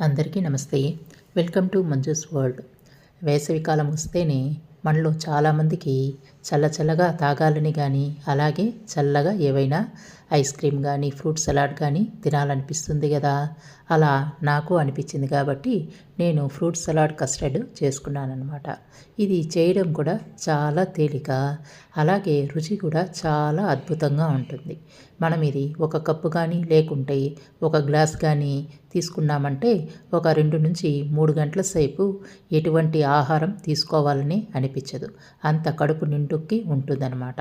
అందరికీ నమస్తే. Welcome to Manju's world. వేసవికాలం వస్తేనే మనలో చాలామందికి చల్లచల్లగా తాగాలని కానీ అలాగే చల్లగా ఏవైనా ఐస్ క్రీమ్ కానీ ఫ్రూట్ సలాడ్ కానీ తినాలనిపిస్తుంది కదా అలా నాకు అనిపించింది కాబట్టి నేను ఫ్రూట్ సలాడ్ కస్టర్డ్ చేసుకున్నాను అనమాట ఇది చేయడం కూడా చాలా తేలిక అలాగే రుచి కూడా చాలా అద్భుతంగా ఉంటుంది. మనం ఇది ఒక కప్పు కానీ లేకుంటే ఒక గ్లాస్ కానీ తీసుకున్నామంటే ఒక రెండు నుంచి మూడు గంటల సేపు ఎటువంటి ఆహారం తీసుకోవాలని అనిపించదు. అంత కడుపు డొక్కి ఉంటుందన్నమాట.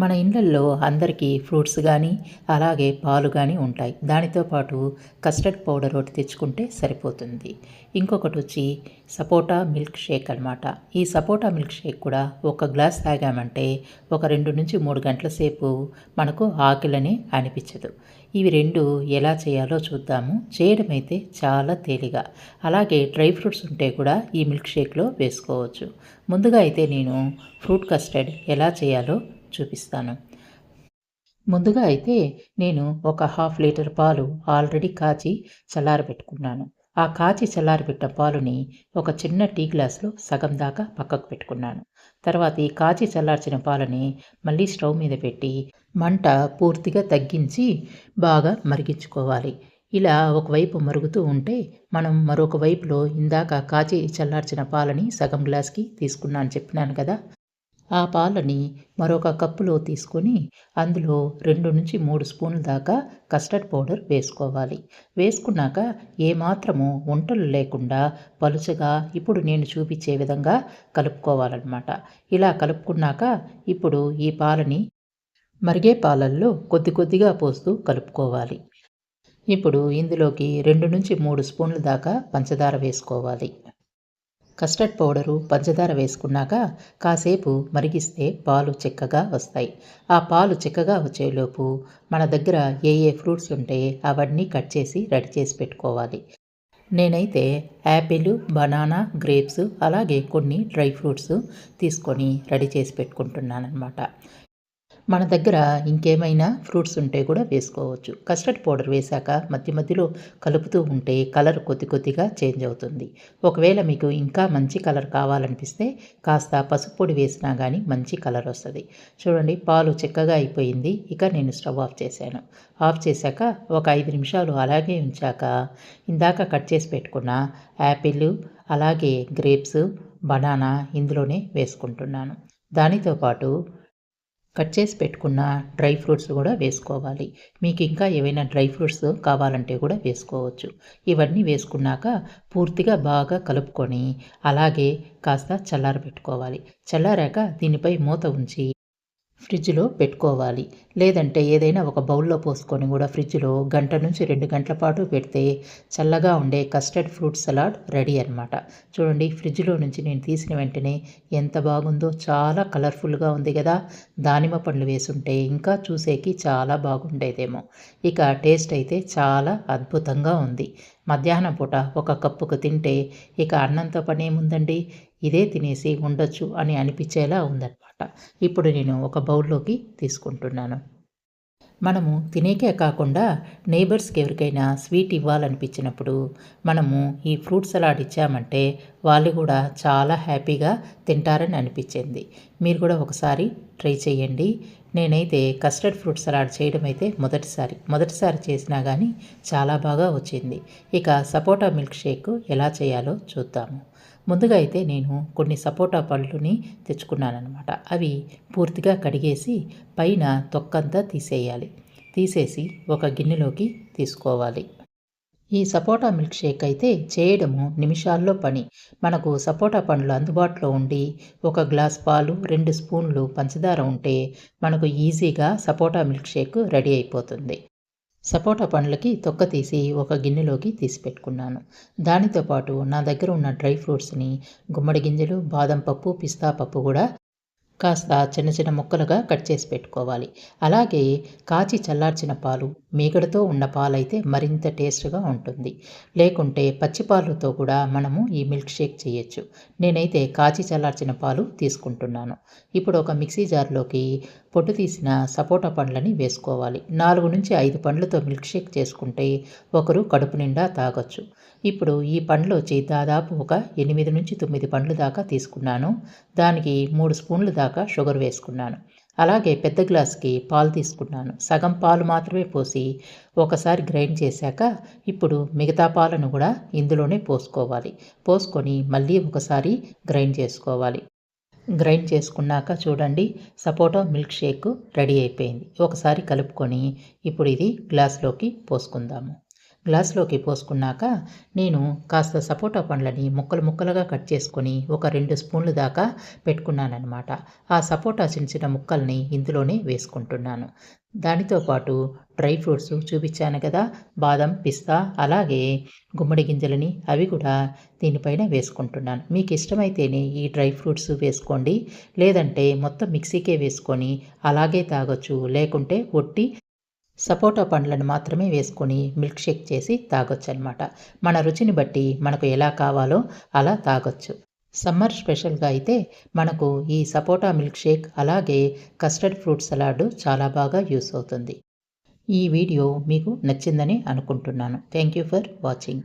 మన ఇళ్ళల్లో అందరికీ ఫ్రూట్స్ కానీ అలాగే పాలు కానీ ఉంటాయి. దానితో పాటు కస్టర్డ్ పౌడర్ ఒకటి తెచ్చుకుంటే సరిపోతుంది. ఇంకొకటి వచ్చి సపోటా మిల్క్ షేక్ అనమాట ఈ సపోటా మిల్క్ షేక్ కూడా ఒక గ్లాస్ తాగామంటే ఒక రెండు నుంచి మూడు గంటల సేపు మనకు ఆకలిని అనిపించదు. ఇవి రెండు ఎలా చేయాలో చూద్దాము. చేయడం అయితే చాలా తేలిగా. అలాగే డ్రై ఫ్రూట్స్ ఉంటే కూడా ఈ మిల్క్ షేక్లో వేసుకోవచ్చు. ముందుగా అయితే నేను ఫ్రూట్ కస్టర్డ్ ఎలా చేయాలో చూపిస్తాను. ముందుగా అయితే నేను ఒక హాఫ్ లీటర్ పాలు ఆల్రెడీ కాచి చల్లారబెట్టుకున్నాను ఆ కాచి చల్లారబెట్టిన పాలుని ఒక చిన్న టీ గ్లాస్లో సగం దాకా పక్కకు పెట్టుకున్నాను. తర్వాత ఈ కాచి చల్లార్చిన పాలని మళ్ళీ స్టవ్ మీద పెట్టి మంట పూర్తిగా తగ్గించి బాగా మరిగించుకోవాలి. ఇలా ఒకవైపు మరుగుతూ ఉంటే మనం మరొక వైపులో ఇందాక కాచి చల్లార్చిన పాలని సగం గ్లాస్కి తీసుకున్నాను చెప్పినాను కదా. ఆ పాలని మరొక కప్పులో తీసుకొని అందులో రెండు నుంచి మూడు స్పూన్ల దాకా కస్టర్డ్ పౌడర్ వేసుకోవాలి. వేసుకున్నాక ఏమాత్రము వంటలు లేకుండా పలుచగా ఇప్పుడు నేను చూపించే విధంగా కలుపుకోవాలన్నమాట. ఇలా కలుపుకున్నాక ఇప్పుడు ఈ పాలని మరిగే పాలల్లో కొద్ది కొద్దిగా పోస్తూ కలుపుకోవాలి. ఇప్పుడు ఇందులోకి రెండు నుంచి మూడు స్పూన్ల దాకా పంచదార వేసుకోవాలి. కస్టర్డ్ పౌడరు పంచదార వేసుకున్నాక కాసేపు మరిగిస్తే పాలు చిక్కగా వస్తాయి. ఆ పాలు చిక్కగా వచ్చేలోపు మన దగ్గర ఏ ఏ ఫ్రూట్స్ ఉంటే అవన్నీ కట్ చేసి రెడీ చేసి పెట్టుకోవాలి. నేనైతే యాపిల్ బనానా గ్రేప్స్ అలాగే కొన్ని డ్రై ఫ్రూట్స్ తీసుకొని రెడీ చేసి పెట్టుకుంటున్నాను అనమాట మన దగ్గర ఇంకేమైనా ఫ్రూట్స్ ఉంటే కూడా వేసుకోవచ్చు. కస్టర్డ్ పౌడర్ వేశాక మధ్య మధ్యలో కలుపుతూ ఉంటే కలర్ కొద్ది కొద్దిగా చేంజ్ అవుతుంది. ఒకవేళ మీకు ఇంకా మంచి కలర్ కావాలనిపిస్తే కాస్త పసుపు పొడి వేసినా కానీ మంచి కలర్ వస్తుంది. చూడండి పాలు చిక్కగా అయిపోయింది. ఇక నేను స్టవ్ ఆఫ్ చేశాను. ఆఫ్ చేశాక ఒక ఐదు నిమిషాలు అలాగే ఉంచాక ఇందాక కట్ చేసి పెట్టుకున్న యాపిల్ అలాగే గ్రేప్స్ బనానా ఇందులోనే వేసుకుంటున్నాను. దానితో పాటు కట్ చేసి పెట్టుకున్న డ్రై ఫ్రూట్స్ కూడా వేసుకోవాలి. మీకు ఇంకా ఏవైనా డ్రై ఫ్రూట్స్ కావాలంటే కూడా వేసుకోవచ్చు. ఇవన్నీ వేసుకున్నాక పూర్తిగా బాగా కలుపుకొని అలాగే కాస్త చల్లారబెట్టుకోవాలి. చల్లారాక దీనిపై మూత ఉంచి ఫ్రిడ్జ్లో పెట్టుకోవాలి. లేదంటే ఏదైనా ఒక బౌల్లో పోసుకొని కూడా ఫ్రిడ్జ్లో గంట నుంచి రెండు గంటల పాటు పెడితే చల్లగా ఉండే కస్టర్డ్ ఫ్రూట్ సలాడ్ రెడీ అనమాట చూడండి ఫ్రిడ్జ్లో నుంచి నేను తీసిన వెంటనే ఎంత బాగుందో చాలా కలర్ఫుల్గా ఉంది కదా. దానిమ్మ పండ్లు వేసుంటే ఇంకా చూసేకి చాలా బాగుండేదేమో. ఇక టేస్ట్ అయితే చాలా అద్భుతంగా ఉంది. మధ్యాహ్నం పూట ఒక కప్పుకు తింటే ఇక అన్నంతో పని ఏముందండి ఇదే తినేసి ఉండొచ్చు అని అనిపించేలా ఉందన్నమాట. ఇప్పుడు నేను ఒక బౌల్లోకి తీసుకుంటున్నాను. మనము తినేకే కాకుండా నేబర్స్కి ఎవరికైనా స్వీట్ ఇవ్వాలనిపించినప్పుడు మనము ఈ ఫ్రూట్ సలాడ్ ఇచ్చామంటే వాళ్ళు కూడా చాలా హ్యాపీగా తింటారని అనిపించింది. మీరు కూడా ఒకసారి ట్రై చేయండి. నేనైతే కస్టర్డ్ ఫ్రూట్ సలాడ్ చేయడం అయితే మొదటిసారి మొదటిసారి చేసినా కానీ చాలా బాగా వచ్చింది. ఇక సపోటా మిల్క్ షేక్ ఎలా చేయాలో చూద్దాము. ముందుగా అయితే నేను కొన్ని సపోటా పళ్ళుని తెచ్చుకున్నానమాట అవి పూర్తిగా కడిగేసి పైన తొక్కంతా తీసేయాలి. తీసేసి ఒక గిన్నెలోకి తీసుకోవాలి. ఈ సపోటా మిల్క్ షేక్ అయితే చేయడము నిమిషాల్లో పని. మనకు సపోటా పండ్లు అందుబాటులో ఉండి ఒక గ్లాస్ పాలు రెండు స్పూన్లు పంచదార ఉంటే మనకు ఈజీగా సపోటా మిల్క్ షేక్ రెడీ అయిపోతుంది. సపోటా పండ్లకి తొక్క తీసి ఒక గిన్నెలోకి తీసి పెట్టుకున్నాను దానితో పాటు నా దగ్గర ఉన్న డ్రై ఫ్రూట్స్ని గుమ్మడి గింజలు బాదం పప్పు పిస్తా పప్పు కూడా కాస్త చిన్న చిన్న ముక్కలుగా కట్ చేసి పెట్టుకోవాలి. అలాగే కాచి చల్లార్చిన పాలు మీగడతో ఉన్న పాలైతే మరింత టేస్ట్గా ఉంటుంది. లేకుంటే పచ్చి పాలతో కూడా మనము ఈ మిల్క్ షేక్ చేయొచ్చు. నేనైతే కాచి చల్లార్చిన పాలు తీసుకుంటున్నాను. ఇప్పుడు ఒక మిక్సీ జార్లోకి పొట్టు తీసిన సపోటా పండ్లని వేసుకోవాలి. నాలుగు నుంచి ఐదు పండ్లతో మిల్క్ షేక్ చేసుకుంటే ఒకరు కడుపు నిండా తాగొచ్చు. ఇప్పుడు ఈ పండ్లు వచ్చి దాదాపు ఒక ఎనిమిది నుంచి తొమ్మిది పండ్లు దాకా తీసుకున్నాను. దానికి మూడు స్పూన్లు దాకా దాకా షుగర్ వేసుకున్నాను. అలాగే పెద్ద గ్లాస్కి పాలు తీసుకున్నాను. సగం పాలు మాత్రమే పోసి ఒకసారి గ్రైండ్ చేశాక ఇప్పుడు మిగతా పాలను కూడా ఇందులోనే పోసుకోవాలి. పోసుకొని మళ్ళీ ఒకసారి గ్రైండ్ చేసుకోవాలి. గ్రైండ్ చేసుకున్నాక చూడండి సపోటా మిల్క్ షేక్ రెడీ అయిపోయింది. ఒకసారి కలుపుకొని ఇప్పుడు ఇది గ్లాస్లోకి పోసుకుందాము. గ్లాస్లోకి పోసుకున్నాక నేను కాస్త సపోటా పండ్లని ముక్కలు ముక్కలుగా కట్ చేసుకొని ఒక రెండు స్పూన్లు దాకా పెట్టుకున్నానమాట ఆ సపోటా చిన్న చిన్న ముక్కల్ని ఇందులోనే వేసుకుంటున్నాను. దానితో పాటు డ్రై ఫ్రూట్స్ చూపించాను కదా బాదం పిస్తా అలాగే గుమ్మడి గింజలని అవి కూడా దీనిపైన వేసుకుంటున్నాను. మీకు ఇష్టమైతేనే ఈ డ్రై ఫ్రూట్స్ వేసుకోండి లేదంటే మొత్తం మిక్సీకే వేసుకొని అలాగే తాగొచ్చు లేకుంటే ఒట్టి సపోటా పండ్లను మాత్రమే వేసుకొని మిల్క్ షేక్ చేసి తాగొచ్చు అనమాట మన రుచిని బట్టి మనకు ఎలా కావాలో అలా తాగొచ్చు. సమ్మర్ స్పెషల్గా అయితే మనకు ఈ సపోటా మిల్క్ షేక్ అలాగే కస్టర్డ్ ఫ్రూట్ సలాడ్ చాలా బాగా యూస్ అవుతుంది. ఈ వీడియో మీకు నచ్చిందని అనుకుంటున్నాను. Thank you for watching.